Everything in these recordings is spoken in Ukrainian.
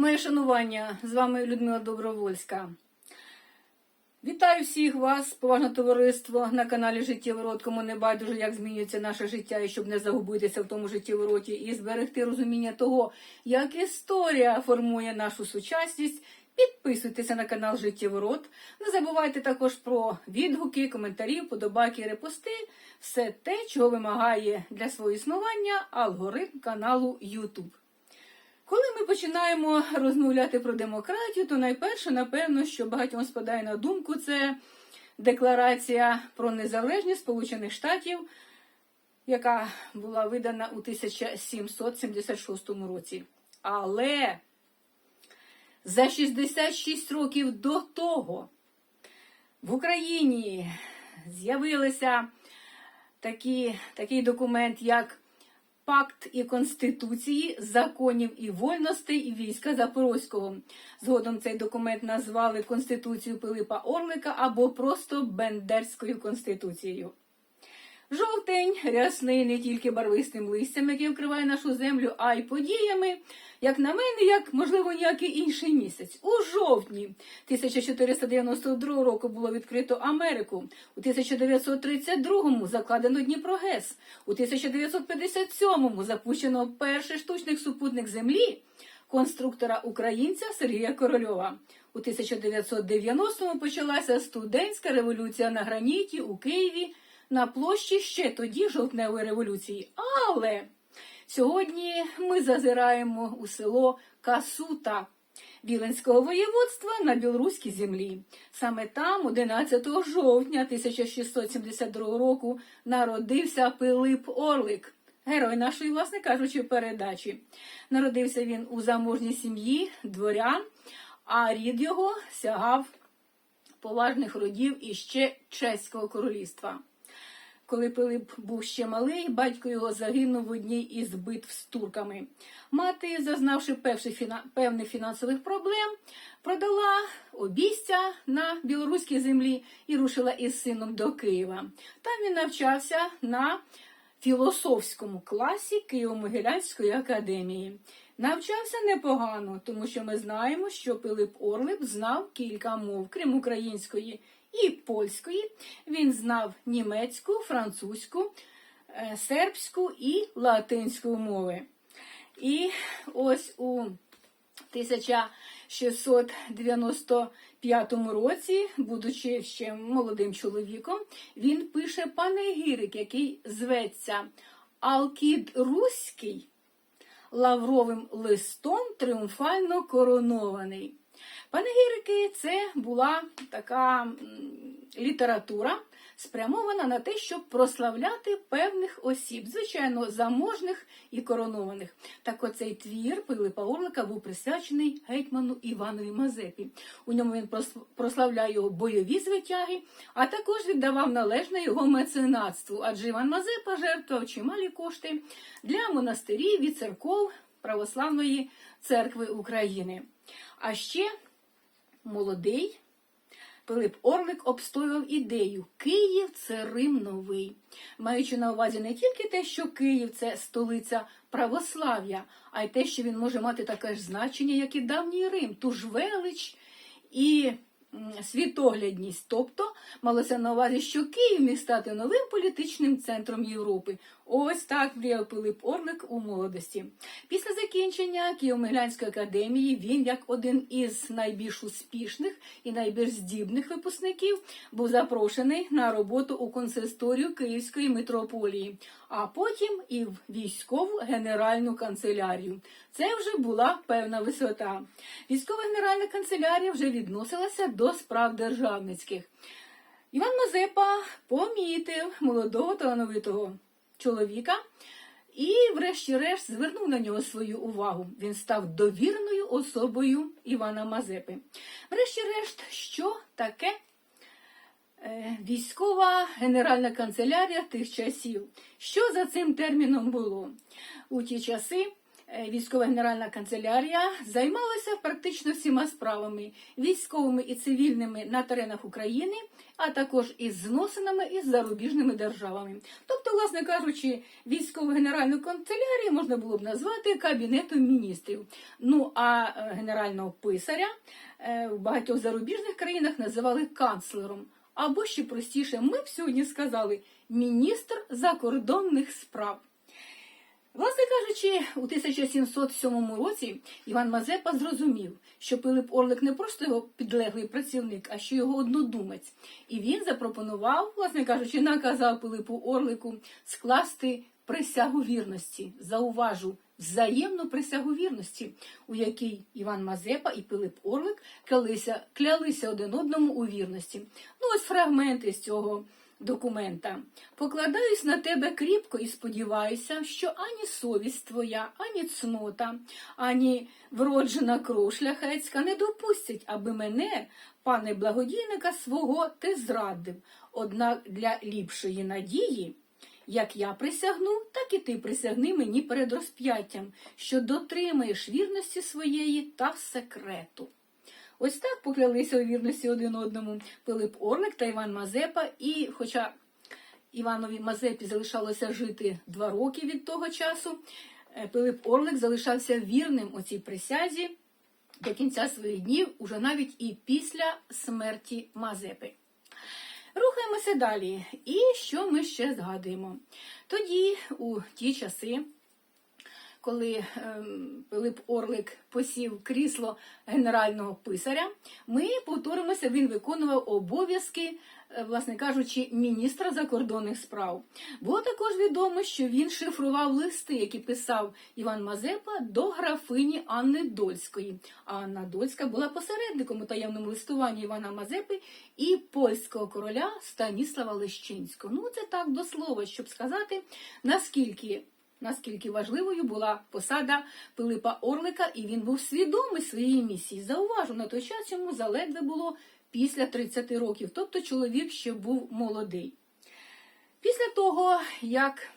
Моє шанування, з вами Людмила Добровольська. Вітаю всіх вас, поважне товариство, на каналі Життєвий рот, кому не байдуже, як змінюється наше життя, і щоб не загубитися в тому життєвому роті і зберегти розуміння того, як історія формує нашу сучасність. Підписуйтеся на канал Життєвий рот. Не забувайте також про відгуки, коментарі, подобайки, репости, все те, чого вимагає для свого існування алгоритм каналу YouTube. Коли ми починаємо розмовляти про демократію, то найперше, напевно, що багатьом спадає на думку, це декларація про незалежність Сполучених Штатів, яка була видана у 1776 році. Але за 66 років до того в Україні з'явилися такий документ, як Пакт і Конституції, законів і вольностей і війська Запорозького. Згодом цей документ назвали Конституцією Пилипа Орлика або просто Бендерською конституцією. Жовтень рясний не тільки барвистим листям, яке вкриває нашу землю, а й подіями, як на мене, як можливо ніякий інший місяць. У жовтні 1492 року було відкрито Америку. У 1932-му закладено Дніпрогес. У 1957-му запущено перший штучний супутник Землі конструктора українця Сергія Корольова. У 1990-му почалася студентська революція на граніті у Києві на площі ще тоді жовтневої революції. Але сьогодні ми зазираємо у село Касута Віленського воєводства на білоруській землі. Саме там, 11 жовтня 1672 року, народився Пилип Орлик. Герой нашої, власне кажучи, передачі. Народився він у заможній сім'ї дворян, а рід його сягав поважних родів іще чеського королівства. Коли Пилип був ще малий, батько його загинув в одній із битв з турками. Мати, зазнавши певних фінансових проблем, продала обійстя на білоруській землі і рушила із сином до Києва. Там він навчався на філософському класі Києво-Могилянської академії. Навчався непогано, тому що ми знаємо, що Пилип Орлик знав кілька мов, крім української і польської. Він знав німецьку, французьку, е, сербську і латинську мови. І ось у 1695 році, будучи ще молодим чоловіком, він пише панегірик, який зветься Алкід Руський лавровим листом тріумфально коронований. Панегірики це була така література, спрямована на те, щоб прославляти певних осіб, звичайно, заможних і коронованих. Так оцей твір Пилипа Орлика був присвячений гетьману Іванові Мазепі. У ньому він прославляє його бойові звитяги, а також віддавав належне його меценатству, адже Іван Мазепа жертвував чималі кошти для монастирів і церков Православної церкви України. А ще молодий Пилип Орлик обстоював ідею Київ це Рим новий, маючи на увазі не тільки те, що Київ це столиця православ'я, а й те, що він може мати таке ж значення, як і давній Рим, ту ж велич і світоглядність. Тобто малося на увазі, що Київ міг стати новим політичним центром Європи. Ось так мріяв Пилип Орлик у молодості. Після закінчення Києво-Могилянської академії він, як один із найбільш успішних і найбільш здібних випускників, був запрошений на роботу у консисторію Київської митрополії, а потім і в військову генеральну канцелярію. Це вже була певна висота. Військова генеральна канцелярія вже відносилася до справ державницьких. Іван Мазепа помітив молодого талановитого чоловіка і, врешті-решт, звернув на нього свою увагу. Він став довірною особою Івана Мазепи. Врешті-решт, що таке е, військова генеральна канцелярія тих часів? Що за цим терміном було? У ті часи військова генеральна канцелярія займалася практично всіма справами військовими і цивільними на теренах України, а також із зносинами із зарубіжними державами. Тобто, власне кажучи, військову генеральну канцелярію можна було б назвати кабінетом міністрів. Ну а е, генерального писаря е, в багатьох зарубіжних країнах називали канцлером. Або ще простіше, ми б сьогодні сказали міністр закордонних справ. Власне кажучи, у 1707 році Іван Мазепа зрозумів, що Пилип Орлик не просто його підлеглий працівник, а що його однодумець. І він запропонував, власне кажучи, наказав Пилипу Орлику скласти присягу вірності. Зауважу, взаємну присягу вірності, у якій Іван Мазепа і Пилип Орлик клялися, клялися один одному у вірності. Ну, ось фрагменти з цього документа. Покладаюсь на тебе кріпко і сподіваюся, що ані совість твоя, ані цнота, ані вроджена кров шляхетська не допустять, аби мене, пане благодійника свого, ти зрадив. Однак для ліпшої надії. Як я присягну, так і ти присягни мені перед розп'яттям, що дотримаєш вірності своєї та секрету. Ось так поклялися у вірності один одному Пилип Орлик та Іван Мазепа. І, хоча Іванові Мазепі залишалося жити два роки від того часу, е, Пилип Орлик залишався вірним у цій присязі до кінця своїх днів, уже навіть і після смерті Мазепи. Рухаємося далі. І що ми ще згадуємо? Тоді, у ті часи, коли ем, Пилип Орлик посів крісло генерального писаря, ми повторимося, він виконував обов'язки, е, власне кажучи, міністра закордонних справ. Було також відомо, що він шифрував листи, які писав Іван Мазепа до графині Анни Дольської. Анна Дольська була посередником у таємному листуванні Івана Мазепи і польського короля Станіслава Лещинського. Ну, це так до слова, щоб сказати, наскільки наскільки важливою була посада Пилипа Орлика, і він був свідомий своєї місії. Зауважу, на той час йому заледве було після 30 років, тобто чоловік ще був молодий. Після того, як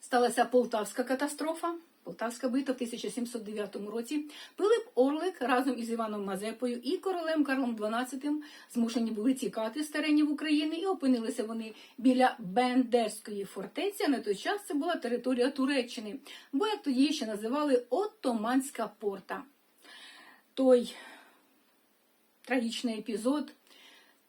сталася Полтавська катастрофа, Полтавська битва в 1709 році, Пилип Орлик разом із Іваном Мазепою і королем Карлом XII змушені були тікати з теренів України і опинилися вони біля Бендерської фортеці. На той час це була територія Туреччини, бо як тоді ще називали Оттоманська порта. Той трагічний епізод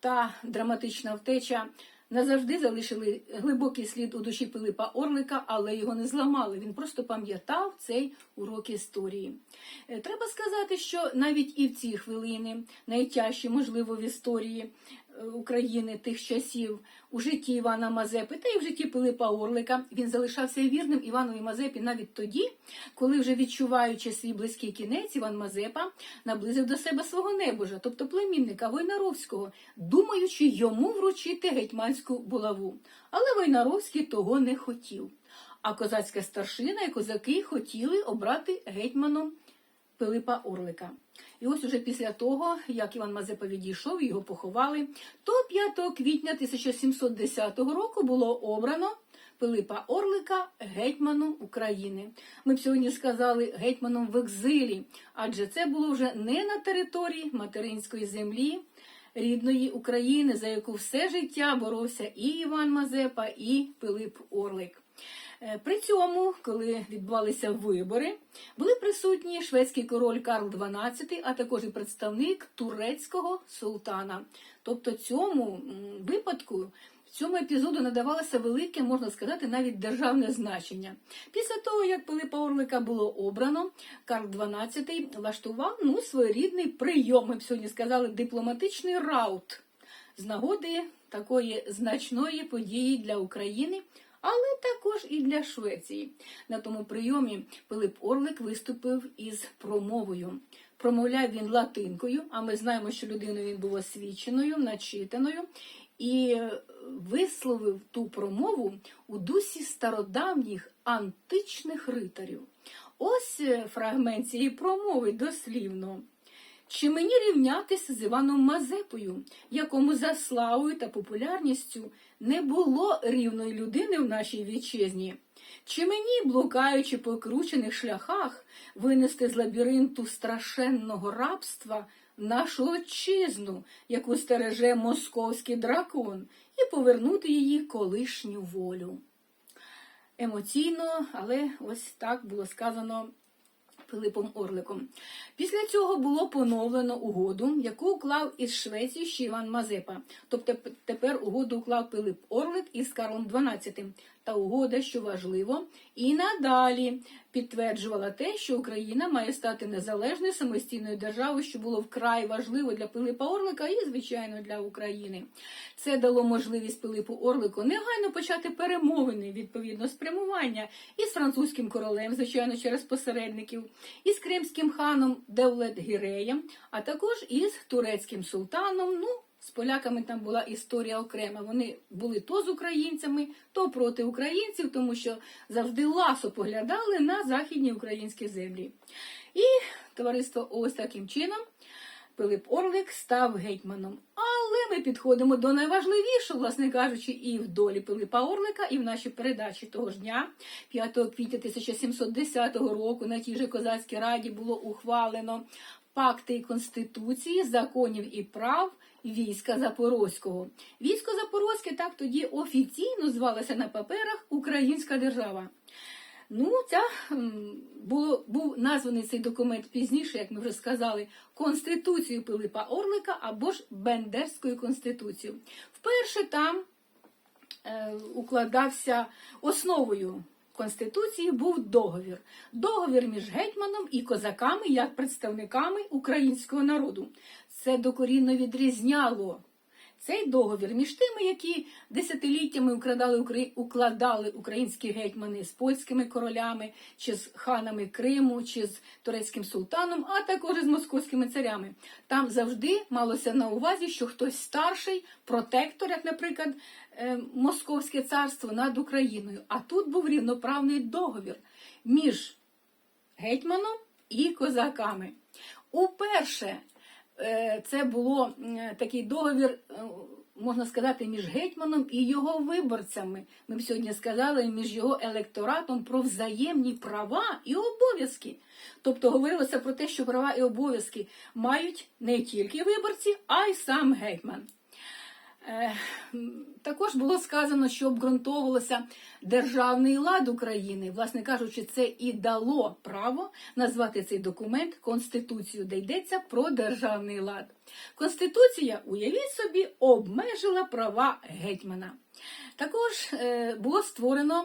та драматична втеча назавжди залишили глибокий слід у душі Пилипа Орлика, але його не зламали. Він просто пам'ятав цей урок історії. Е, Треба сказати, що навіть і в ці хвилини, найтяжчі, можливо, в історії України тих часів, у житті Івана Мазепи та й в житті Пилипа Орлика, він залишався вірним Іванові Мазепі навіть тоді, коли, вже відчуваючи свій близький кінець, Іван Мазепа наблизив до себе свого небожа, тобто племінника Войнаровського, думаючи йому вручити гетьманську булаву. Але Войнаровський того не хотів. А козацька старшина і козаки хотіли обрати гетьманом Пилипа Орлика. І ось уже після того, як Іван Мазепа відійшов, його поховали, то 5 квітня 1710 року було обрано Пилипа Орлика гетьманом України. Ми б сьогодні сказали гетьманом в екзилі, адже це було вже не на території материнської землі рідної України, за яку все життя боровся і Іван Мазепа, і Пилип Орлик. Е, При цьому, коли відбувалися вибори, були присутні шведський король Карл XII, а також і представник турецького султана. Тобто цьому випадку, цьому епізоду надавалося велике, можна сказати, навіть державне значення. Після того, як Пилипа Орлика було обрано, Карл XII влаштував ну, своєрідний прийом, ми б сьогодні сказали, дипломатичний раут з нагоди такої значної події для України але також і для Швеції. На тому прийомі Пилип Орлик виступив із промовою. Промовляв він латинкою, а ми знаємо, що людиною він був освіченою, начитаною, і висловив ту промову у дусі стародавніх античних ритарів. Ось е, фрагмент цієї промови дослівно. Чи мені рівнятися з Іваном Мазепою, якому за славою та популярністю не було рівної людини в нашій вітчизні? Чи мені, блукаючи по кручених шляхах, винести з лабіринту страшенного рабства нашу отчизну, яку стереже московський дракон, і повернути її колишню волю? Емоційно, але ось так було сказано Пилипом Орликом. Після цього було поновлено угоду, яку уклав із Швеції ще Іван Мазепа. Тобто тепер угоду уклав Пилип Орлик із Карлом XII. Та угода, що важливо, і надалі підтверджувала те, що Україна має стати незалежною самостійною державою, що було вкрай важливо для Пилипа Орлика і, звичайно, для України. Це дало можливість Пилипу Орлику негайно почати перемовини відповідно спрямування із французьким королем, звичайно, через посередників, із кримським ханом Девлет Гіреєм, а також із турецьким султаном. Ну, з поляками там була історія окрема. Вони були то з українцями, то проти українців, тому що завжди ласо поглядали на західні українські землі. І товариство ось таким чином Пилип Орлик став гетьманом. Але ми підходимо до найважливішого, власне кажучи, і в долі Пилипа Орлика, і в нашій передачі того ж дня, 5 квітня 1710 року, на тій же козацькій раді було ухвалено пакти і конституції, законів і прав війська Запорозького. Військо Запорозьке так тоді офіційно звалося на паперах Українська держава. Ну, ця було, був названий цей документ пізніше, як ми вже сказали, Конституцією Пилипа Орлика або ж Бендерською конституцією. Вперше там е, укладався основою Конституції був договір. Договір між гетьманом і козаками як представниками українського народу. Це докорінно відрізняло цей договір між тими, які десятиліттями укладали, укладали українські гетьмани з польськими королями, чи з ханами Криму, чи з турецьким султаном, а також з московськими царями. Там завжди малося на увазі, що хтось старший, протектор, як, наприклад, е, Московське царство над Україною. А тут був рівноправний договір між гетьманом і козаками. Уперше це було такий договір, е, можна сказати, між гетьманом і його виборцями. Ми б сьогодні сказали між його електоратом про взаємні права і обов'язки. Тобто говорилося про те, що права і обов'язки мають не тільки виборці, а й сам гетьман. Е, Також було сказано, що обґрунтовувалося державний лад України. Власне кажучи, це і дало право назвати цей документ Конституцією, де йдеться про державний лад. Конституція, уявіть собі, обмежила права гетьмана. Також е, було створено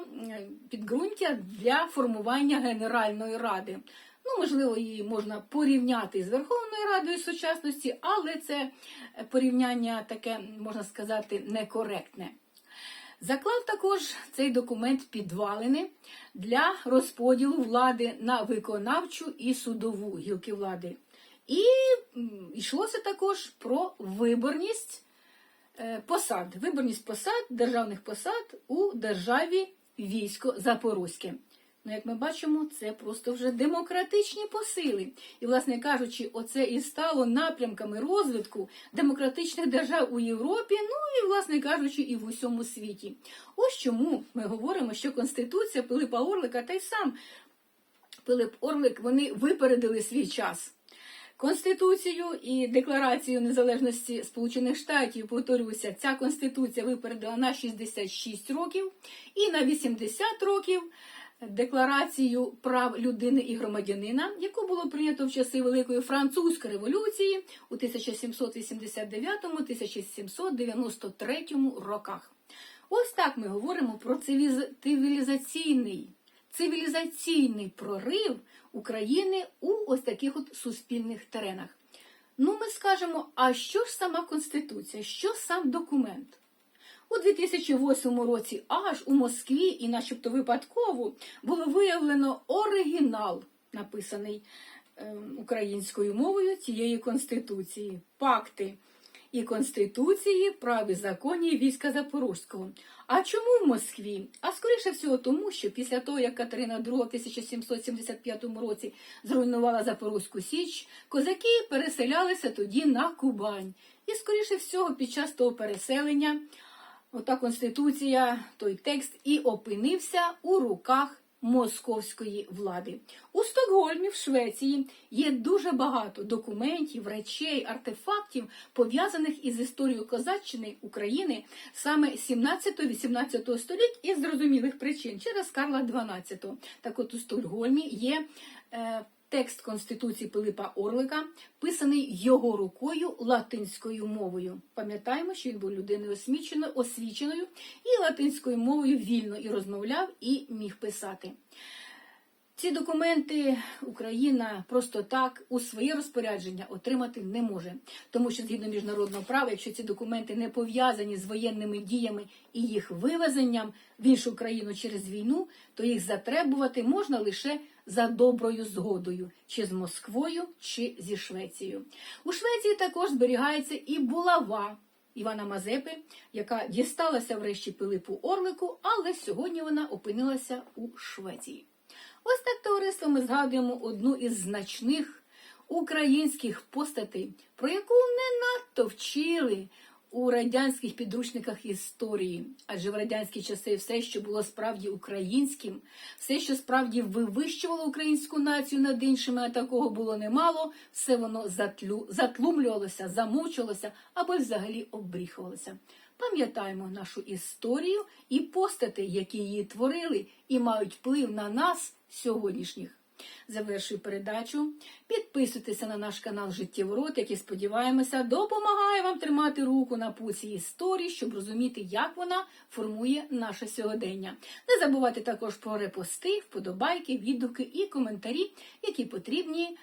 підґрунтя для формування Генеральної ради. Ну, можливо, її можна порівняти з Верховною Радою сучасності, але це порівняння таке, можна сказати, некоректне. Заклав також цей документ підвалини для розподілу влади на виконавчу і судову гілки влади. І йшлося також про виборність е, посад, виборність посад, державних посад у державі військо Запорозьке. Ну, як ми бачимо, це просто вже демократичні посили. І, власне кажучи, оце і стало напрямками розвитку демократичних держав у Європі, ну і, власне кажучи, і в усьому світі. Ось чому ми говоримо, що Конституція Пилипа Орлика та й сам Пилип Орлик вони випередили свій час. Конституцію і Декларацію незалежності Сполучених Штатів, повторюся, ця конституція випередила на 66 років і на 80 років Декларацію прав людини і громадянина, яку було прийнято в часи Великої Французької революції у 1789-1793 роках. Ось так ми говоримо про цивілізаційний, цивілізаційний прорив України у ось таких от суспільних теренах. Ну, ми скажемо, а що ж сама Конституція, що сам документ? У 2008 році аж у Москві і начебто випадково було виявлено оригінал, написаний е, українською мовою цієї конституції, пакти і конституції, прав і законів війська Запорозького. А чому в Москві? А скоріше всього тому, що після того, як Катерина II в 1775 році зруйнувала Запорозьку Січ, козаки переселялися тоді на Кубань. І скоріше всього, під час того переселення ота конституція, той текст і опинився у руках московської влади. У Стокгольмі, в Швеції, є дуже багато документів, речей, артефактів, пов'язаних із історією козаччини України саме 17-18 століть із зрозумілих причин через Карла XII. Так от у Стокгольмі є. Е, Текст Конституції Пилипа Орлика писаний його рукою латинською мовою. Пам'ятаємо, що він був людиною освіченою, освіченою і латинською мовою вільно і розмовляв, і міг писати. Ці документи Україна просто так у своє розпорядження отримати не може, тому що згідно міжнародного права, якщо ці документи не пов'язані з воєнними діями і їх вивезенням в іншу країну через війну, то їх затребувати можна лише за доброю згодою, чи з Москвою, чи зі Швецією. У Швеції також зберігається і булава. Івана Мазепи, яка дісталася врешті Пилипу Орлику, але сьогодні вона опинилася у Швеції. Ось так товариство ми згадуємо одну із значних українських постатей, про яку не надто вчили у радянських підручниках історії. Адже в радянські часи все, що було справді українським, все, що справді вивищувало українську націю над іншими, а такого було немало, все воно затлю, затлумлювалося, замовчувалося або взагалі обріхувалося. Пам'ятаємо нашу історію і постати, які її творили і мають вплив на нас сьогоднішніх. Завершую передачу. Підписуйтеся на наш канал Життєворот, який сподіваємося, допомагає вам тримати руку на пульсі історії, щоб розуміти, як вона формує наше сьогодення. Не забувайте також про репости, вподобайки, відгуки і коментарі, які потрібні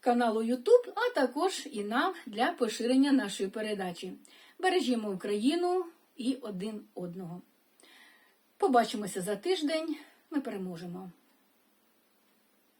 каналу YouTube, а також і нам для поширення нашої передачі. Бережімо Україну і один одного. Побачимося за тиждень. Ми переможемо.